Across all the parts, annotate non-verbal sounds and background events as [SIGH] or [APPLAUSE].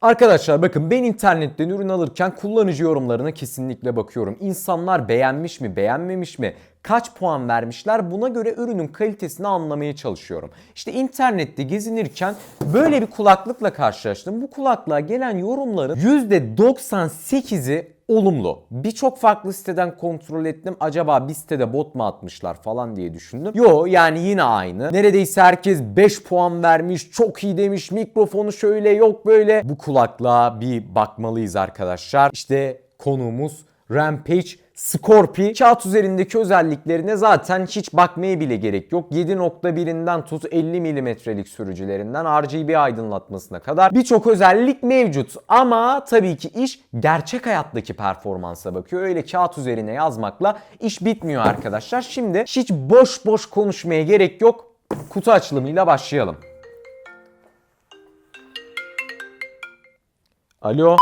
Arkadaşlar bakın ben internetten ürün alırken kullanıcı yorumlarına kesinlikle bakıyorum. İnsanlar beğenmiş mi, beğenmemiş mi, kaç puan vermişler buna göre ürünün kalitesini anlamaya çalışıyorum. İşte internette gezinirken böyle bir kulaklıkla karşılaştım. Bu kulaklığa gelen yorumların %98'i olumlu. Birçok farklı siteden kontrol ettim. Acaba bir sitede bot mu atmışlar falan diye düşündüm. Yo yani yine aynı. Neredeyse herkes 5 puan vermiş, çok iyi demiş, mikrofonu şöyle yok böyle. Bu kulaklığa bir bakmalıyız arkadaşlar. İşte konuğumuz Rampage Scorpi kağıt üzerindeki özelliklerine zaten hiç bakmaya bile gerek yok. 7.1'inden tut 50 milimetrelik sürücülerinden RGB aydınlatmasına kadar birçok özellik mevcut. Ama tabii ki iş gerçek hayattaki performansa bakıyor. Öyle kağıt üzerine yazmakla iş bitmiyor arkadaşlar. Şimdi hiç boş boş konuşmaya gerek yok. Kutu açılımıyla başlayalım. Alo.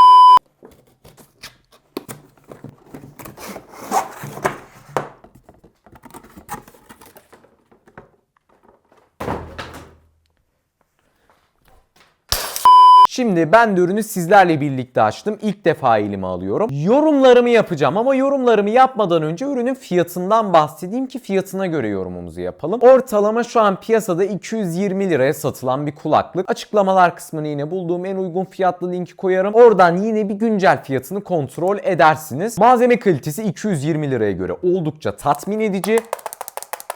Şimdi ben de ürünü sizlerle birlikte açtım. İlk defa elime alıyorum. Yorumlarımı yapacağım ama yorumlarımı yapmadan önce ürünün fiyatından bahsedeyim ki fiyatına göre yorumumuzu yapalım. Ortalama şu an piyasada 220 liraya satılan bir kulaklık. Açıklamalar kısmına yine bulduğum en uygun fiyatlı linki koyarım. Oradan yine bir güncel fiyatını kontrol edersiniz. Malzeme kalitesi 220 liraya göre oldukça tatmin edici.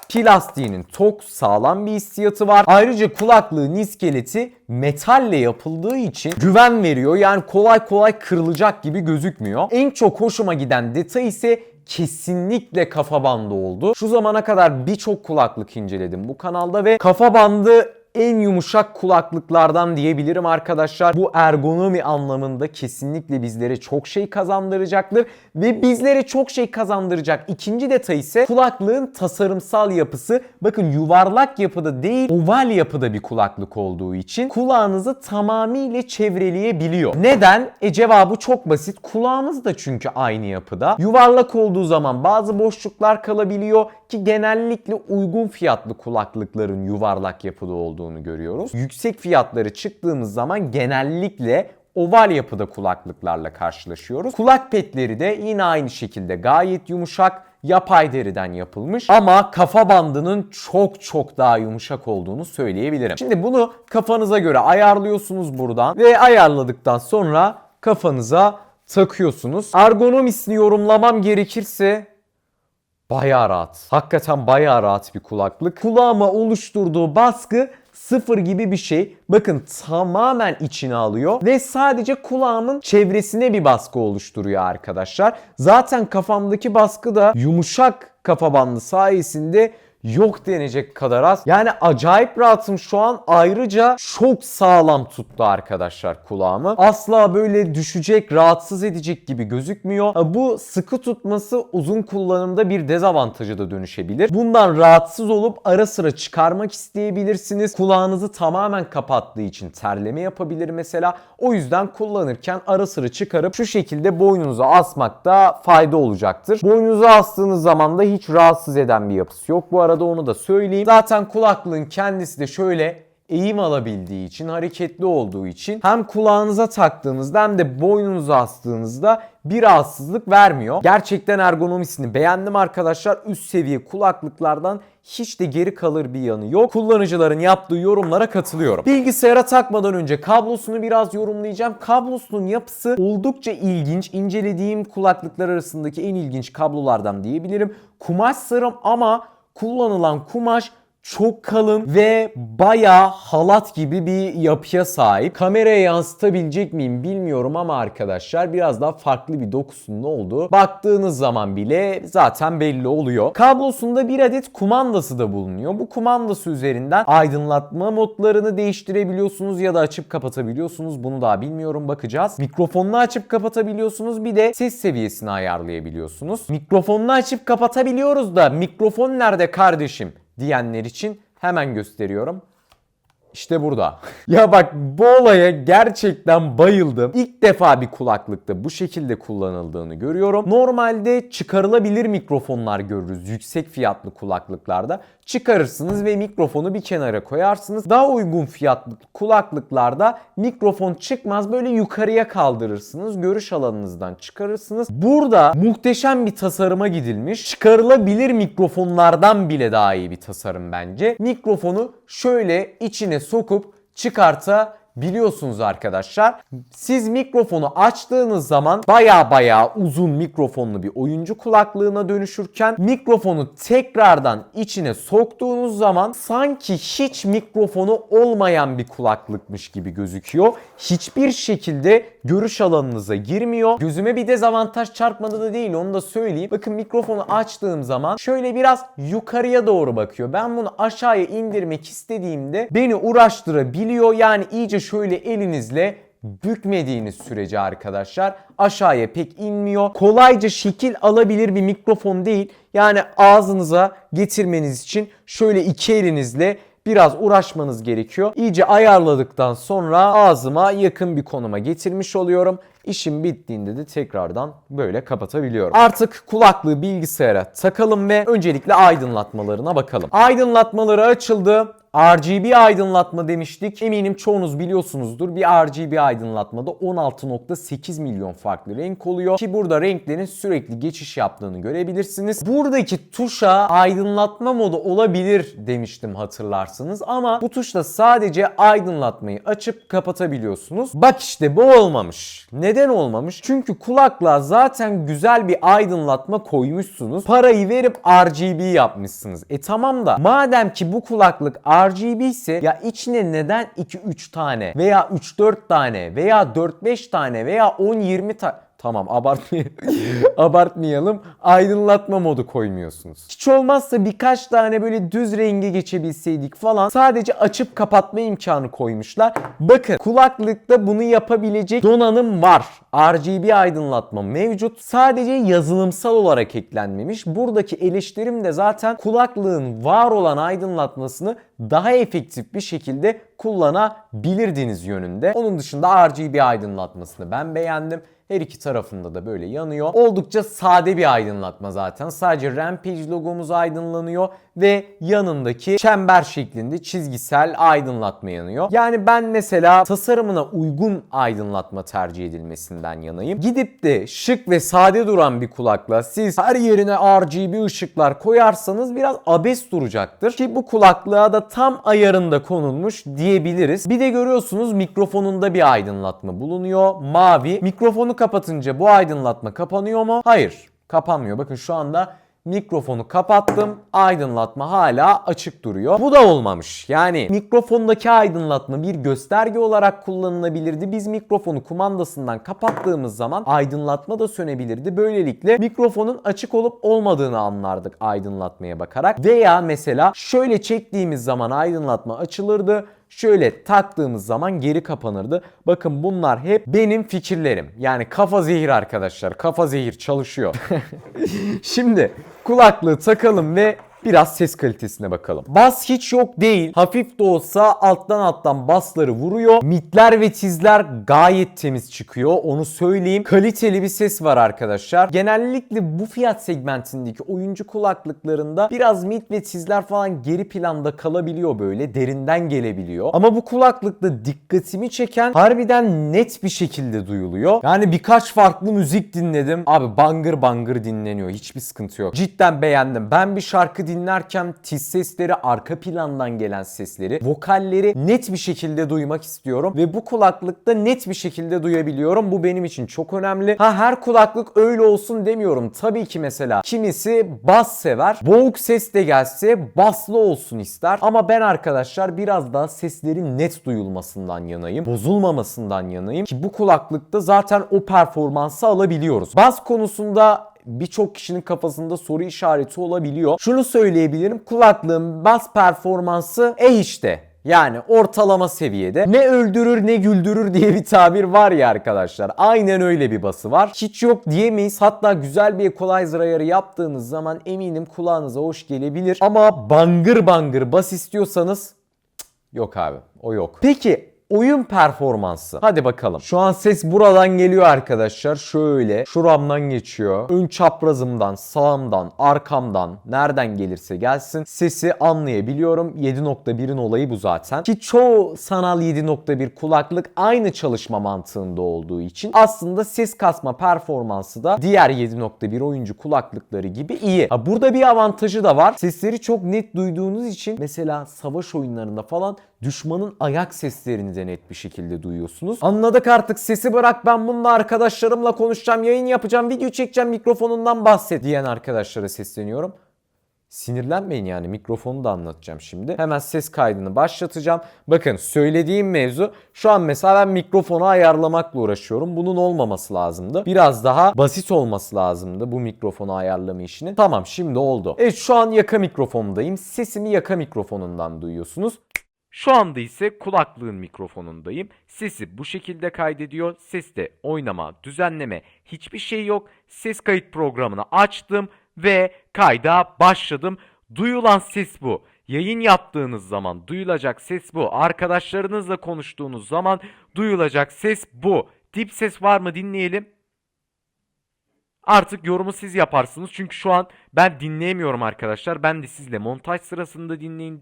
Plastiğinin tok sağlam bir hissiyatı var. Ayrıca kulaklığın iskeleti metalle yapıldığı için güven veriyor. Yani kolay kolay kırılacak gibi gözükmüyor. En çok hoşuma giden detay ise kesinlikle kafa bandı oldu. Şu zamana kadar birçok kulaklık inceledim bu kanalda ve kafa bandı en yumuşak kulaklıklardan diyebilirim arkadaşlar. Bu ergonomi anlamında kesinlikle bizlere çok şey kazandıracaktır ve bizlere çok şey kazandıracak. İkinci detay ise kulaklığın tasarımsal yapısı. Bakın yuvarlak yapıda değil oval yapıda bir kulaklık olduğu için kulağınızı tamamıyla çevreleyebiliyor. Neden? E cevabı çok basit. Kulağımız da çünkü aynı yapıda. Yuvarlak olduğu zaman bazı boşluklar kalabiliyor ki genellikle uygun fiyatlı kulaklıkların yuvarlak yapıda olduğunu görüyoruz. Yüksek fiyatları çıktığımız zaman genellikle oval yapıda kulaklıklarla karşılaşıyoruz. Kulak petleri de yine aynı şekilde gayet yumuşak, yapay deriden yapılmış ama kafa bandının çok çok daha yumuşak olduğunu söyleyebilirim. Şimdi bunu kafanıza göre ayarlıyorsunuz buradan ve ayarladıktan sonra kafanıza takıyorsunuz. Ergonomisini yorumlamam gerekirse Bayağı rahat. Hakikaten bayağı rahat bir kulaklık. Kulağıma oluşturduğu baskı sıfır gibi bir şey. Bakın tamamen içine alıyor ve sadece kulağımın çevresine bir baskı oluşturuyor arkadaşlar. Zaten kafamdaki baskı da yumuşak kafa bandı sayesinde yok denecek kadar az. Yani acayip rahatım şu an. Ayrıca çok sağlam tuttu arkadaşlar kulağımı. Asla böyle düşecek, rahatsız edecek gibi gözükmüyor. Bu sıkı tutması uzun kullanımda bir dezavantajı da dönüşebilir. Bundan rahatsız olup ara sıra çıkarmak isteyebilirsiniz. Kulağınızı tamamen kapattığı için terleme yapabilir mesela. O yüzden kullanırken ara sıra çıkarıp şu şekilde boynunuza asmakta fayda olacaktır. Boynunuza astığınız zaman da hiç rahatsız eden bir yapısı yok. Bu arada onu da söyleyeyim. Zaten kulaklığın kendisi de şöyle eğim alabildiği için, hareketli olduğu için hem kulağınıza taktığınızda hem de boynunuza astığınızda bir rahatsızlık vermiyor. Gerçekten ergonomisini beğendim arkadaşlar. Üst seviye kulaklıklardan hiç de geri kalır bir yanı yok. Kullanıcıların yaptığı yorumlara katılıyorum. Bilgisayara takmadan önce kablosunu biraz yorumlayacağım. Kablosunun yapısı oldukça ilginç. İncelediğim kulaklıklar arasındaki en ilginç kablolardan diyebilirim. Kumaş sarım ama kullanılan kumaş çok kalın ve bayağı halat gibi bir yapıya sahip. Kameraya yansıtabilecek miyim bilmiyorum ama arkadaşlar biraz daha farklı bir dokusunun olduğu baktığınız zaman bile zaten belli oluyor. Kablosunda bir adet kumandası da bulunuyor. Bu kumandası üzerinden aydınlatma modlarını değiştirebiliyorsunuz ya da açıp kapatabiliyorsunuz. Bunu daha bilmiyorum bakacağız. Mikrofonunu açıp kapatabiliyorsunuz. Bir de ses seviyesini ayarlayabiliyorsunuz. Mikrofonunu açıp kapatabiliyoruz da mikrofon nerede kardeşim? Diyenler için hemen gösteriyorum. İşte burada. [LAUGHS] ya bak bu olaya gerçekten bayıldım. İlk defa bir kulaklıkta bu şekilde kullanıldığını görüyorum. Normalde çıkarılabilir mikrofonlar görürüz yüksek fiyatlı kulaklıklarda. Çıkarırsınız ve mikrofonu bir kenara koyarsınız. Daha uygun fiyatlı kulaklıklarda mikrofon çıkmaz böyle yukarıya kaldırırsınız. Görüş alanınızdan çıkarırsınız. Burada muhteşem bir tasarıma gidilmiş. Çıkarılabilir mikrofonlardan bile daha iyi bir tasarım bence. Mikrofonu şöyle içine sokup çıkarta Biliyorsunuz arkadaşlar siz mikrofonu açtığınız zaman baya baya uzun mikrofonlu bir oyuncu kulaklığına dönüşürken mikrofonu tekrardan içine soktuğunuz zaman sanki hiç mikrofonu olmayan bir kulaklıkmış gibi gözüküyor. Hiçbir şekilde görüş alanınıza girmiyor. Gözüme bir dezavantaj çarpmadı da değil onu da söyleyeyim. Bakın mikrofonu açtığım zaman şöyle biraz yukarıya doğru bakıyor. Ben bunu aşağıya indirmek istediğimde beni uğraştırabiliyor. Yani iyice şöyle elinizle bükmediğiniz sürece arkadaşlar aşağıya pek inmiyor. Kolayca şekil alabilir bir mikrofon değil. Yani ağzınıza getirmeniz için şöyle iki elinizle biraz uğraşmanız gerekiyor. İyice ayarladıktan sonra ağzıma yakın bir konuma getirmiş oluyorum. İşim bittiğinde de tekrardan böyle kapatabiliyorum. Artık kulaklığı bilgisayara takalım ve öncelikle aydınlatmalarına bakalım. Aydınlatmaları açıldı. RGB aydınlatma demiştik. Eminim çoğunuz biliyorsunuzdur. Bir RGB aydınlatmada 16.8 milyon farklı renk oluyor. Ki burada renklerin sürekli geçiş yaptığını görebilirsiniz. Buradaki tuşa aydınlatma modu olabilir demiştim hatırlarsınız. Ama bu tuşla sadece aydınlatmayı açıp kapatabiliyorsunuz. Bak işte bu olmamış. Neden olmamış? Çünkü kulaklığa zaten güzel bir aydınlatma koymuşsunuz. Parayı verip RGB yapmışsınız. E tamam da madem ki bu kulaklık RGB ise ya içine neden 2-3 tane veya 3-4 tane veya 4-5 tane veya 10-20 tane Tamam [LAUGHS] abartmayalım. Aydınlatma modu koymuyorsunuz. Hiç olmazsa birkaç tane böyle düz renge geçebilseydik falan sadece açıp kapatma imkanı koymuşlar. Bakın kulaklıkta bunu yapabilecek donanım var. RGB aydınlatma mevcut. Sadece yazılımsal olarak eklenmemiş. Buradaki eleştirim de zaten kulaklığın var olan aydınlatmasını daha efektif bir şekilde kullanabilirdiniz yönünde. Onun dışında RGB aydınlatmasını ben beğendim. Her iki tarafında da böyle yanıyor. Oldukça sade bir aydınlatma zaten. Sadece Rampage logomuz aydınlanıyor ve yanındaki çember şeklinde çizgisel aydınlatma yanıyor. Yani ben mesela tasarımına uygun aydınlatma tercih edilmesinden yanayım. Gidip de şık ve sade duran bir kulakla siz her yerine RGB ışıklar koyarsanız biraz abes duracaktır. Ki bu kulaklığa da tam ayarında konulmuş diyebiliriz. Bir de görüyorsunuz mikrofonunda bir aydınlatma bulunuyor. Mavi. Mikrofonu kapatınca bu aydınlatma kapanıyor mu? Hayır. Kapanmıyor. Bakın şu anda mikrofonu kapattım. Aydınlatma hala açık duruyor. Bu da olmamış. Yani mikrofondaki aydınlatma bir gösterge olarak kullanılabilirdi. Biz mikrofonu kumandasından kapattığımız zaman aydınlatma da sönebilirdi. Böylelikle mikrofonun açık olup olmadığını anlardık aydınlatmaya bakarak. Veya mesela şöyle çektiğimiz zaman aydınlatma açılırdı şöyle taktığımız zaman geri kapanırdı. Bakın bunlar hep benim fikirlerim. Yani kafa zehir arkadaşlar. Kafa zehir çalışıyor. [LAUGHS] Şimdi kulaklığı takalım ve biraz ses kalitesine bakalım. Bas hiç yok değil. Hafif de olsa alttan alttan basları vuruyor. Mitler ve tizler gayet temiz çıkıyor. Onu söyleyeyim. Kaliteli bir ses var arkadaşlar. Genellikle bu fiyat segmentindeki oyuncu kulaklıklarında biraz mit ve tizler falan geri planda kalabiliyor böyle. Derinden gelebiliyor. Ama bu kulaklıkta dikkatimi çeken harbiden net bir şekilde duyuluyor. Yani birkaç farklı müzik dinledim. Abi bangır bangır dinleniyor. Hiçbir sıkıntı yok. Cidden beğendim. Ben bir şarkı dinlerken tiz sesleri, arka plandan gelen sesleri, vokalleri net bir şekilde duymak istiyorum ve bu kulaklıkta net bir şekilde duyabiliyorum. Bu benim için çok önemli. Ha her kulaklık öyle olsun demiyorum. Tabii ki mesela kimisi bas sever. Boğuk ses de gelse baslı olsun ister. Ama ben arkadaşlar biraz daha seslerin net duyulmasından yanayım. Bozulmamasından yanayım ki bu kulaklıkta zaten o performansı alabiliyoruz. Bas konusunda birçok kişinin kafasında soru işareti olabiliyor. Şunu söyleyebilirim. Kulaklığın bas performansı e işte. Yani ortalama seviyede. Ne öldürür ne güldürür [LAUGHS] diye bir tabir var ya arkadaşlar. Aynen öyle bir bası var. Hiç yok diyemeyiz. Hatta güzel bir equalizer ayarı yaptığınız zaman eminim kulağınıza hoş gelebilir. Ama bangır bangır bas istiyorsanız Yok abi o yok. Peki oyun performansı. Hadi bakalım. Şu an ses buradan geliyor arkadaşlar. Şöyle şuramdan geçiyor. Ön çaprazımdan, sağımdan, arkamdan nereden gelirse gelsin sesi anlayabiliyorum. 7.1'in olayı bu zaten. Ki çoğu sanal 7.1 kulaklık aynı çalışma mantığında olduğu için aslında ses kasma performansı da diğer 7.1 oyuncu kulaklıkları gibi iyi. Ha, burada bir avantajı da var. Sesleri çok net duyduğunuz için mesela savaş oyunlarında falan düşmanın ayak seslerini de net bir şekilde duyuyorsunuz. Anladık artık sesi bırak ben bununla arkadaşlarımla konuşacağım, yayın yapacağım, video çekeceğim mikrofonundan bahset diyen arkadaşlara sesleniyorum. Sinirlenmeyin yani mikrofonu da anlatacağım şimdi. Hemen ses kaydını başlatacağım. Bakın söylediğim mevzu şu an mesela ben mikrofonu ayarlamakla uğraşıyorum. Bunun olmaması lazımdı. Biraz daha basit olması lazımdı bu mikrofonu ayarlama işinin. Tamam şimdi oldu. Evet şu an yaka mikrofonundayım. Sesimi yaka mikrofonundan duyuyorsunuz. Şu anda ise kulaklığın mikrofonundayım. Sesi bu şekilde kaydediyor. Seste oynama, düzenleme hiçbir şey yok. Ses kayıt programını açtım ve kayda başladım. Duyulan ses bu. Yayın yaptığınız zaman duyulacak ses bu. Arkadaşlarınızla konuştuğunuz zaman duyulacak ses bu. Dip ses var mı dinleyelim. Artık yorumu siz yaparsınız. Çünkü şu an ben dinleyemiyorum arkadaşlar. Ben de sizle montaj sırasında dinleyin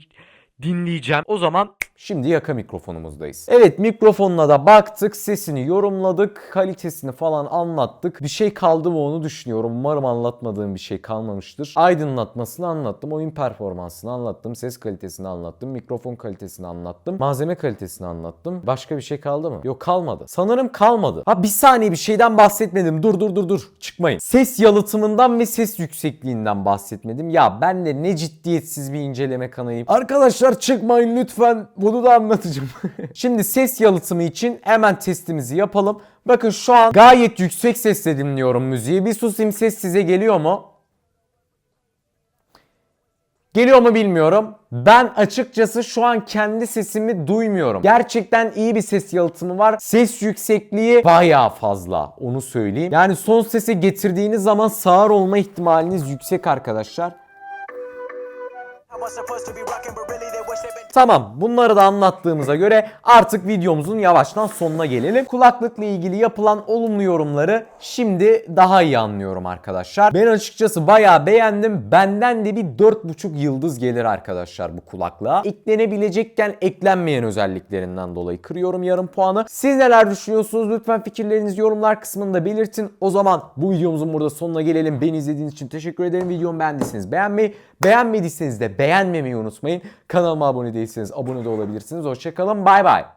dinleyeceğim. O zaman şimdi yaka mikrofonumuzdayız. Evet mikrofonuna da baktık. Sesini yorumladık. Kalitesini falan anlattık. Bir şey kaldı mı onu düşünüyorum. Umarım anlatmadığım bir şey kalmamıştır. Aydınlatmasını anlattım. Oyun performansını anlattım. Ses kalitesini anlattım. Mikrofon kalitesini anlattım. Malzeme kalitesini anlattım. Başka bir şey kaldı mı? Yok kalmadı. Sanırım kalmadı. Ha bir saniye bir şeyden bahsetmedim. Dur dur dur dur. Çıkmayın. Ses yalıtımından ve ses yüksekliğinden bahsetmedim. Ya ben de ne ciddiyetsiz bir inceleme kanayım. Arkadaşlar çıkmayın lütfen. Bunu da anlatacağım. [LAUGHS] Şimdi ses yalıtımı için hemen testimizi yapalım. Bakın şu an gayet yüksek sesle dinliyorum müziği. Bir susayım ses size geliyor mu? Geliyor mu bilmiyorum. Ben açıkçası şu an kendi sesimi duymuyorum. Gerçekten iyi bir ses yalıtımı var. Ses yüksekliği bayağı fazla. Onu söyleyeyim. Yani son sese getirdiğiniz zaman sağır olma ihtimaliniz yüksek arkadaşlar. I was supposed to be rocking, but really they wish they. Tamam bunları da anlattığımıza göre artık videomuzun yavaştan sonuna gelelim. Kulaklıkla ilgili yapılan olumlu yorumları şimdi daha iyi anlıyorum arkadaşlar. Ben açıkçası bayağı beğendim. Benden de bir 4,5 yıldız gelir arkadaşlar bu kulaklığa. Eklenebilecekken eklenmeyen özelliklerinden dolayı kırıyorum yarım puanı. Siz neler düşünüyorsunuz? Lütfen fikirlerinizi yorumlar kısmında belirtin. O zaman bu videomuzun burada sonuna gelelim. Beni izlediğiniz için teşekkür ederim. Videomu beğendiyseniz beğenmeyi, beğenmediyseniz de beğenmemeyi unutmayın. Kanalıma abone değilseniz abone de olabilirsiniz. Hoşçakalın. Bay bay.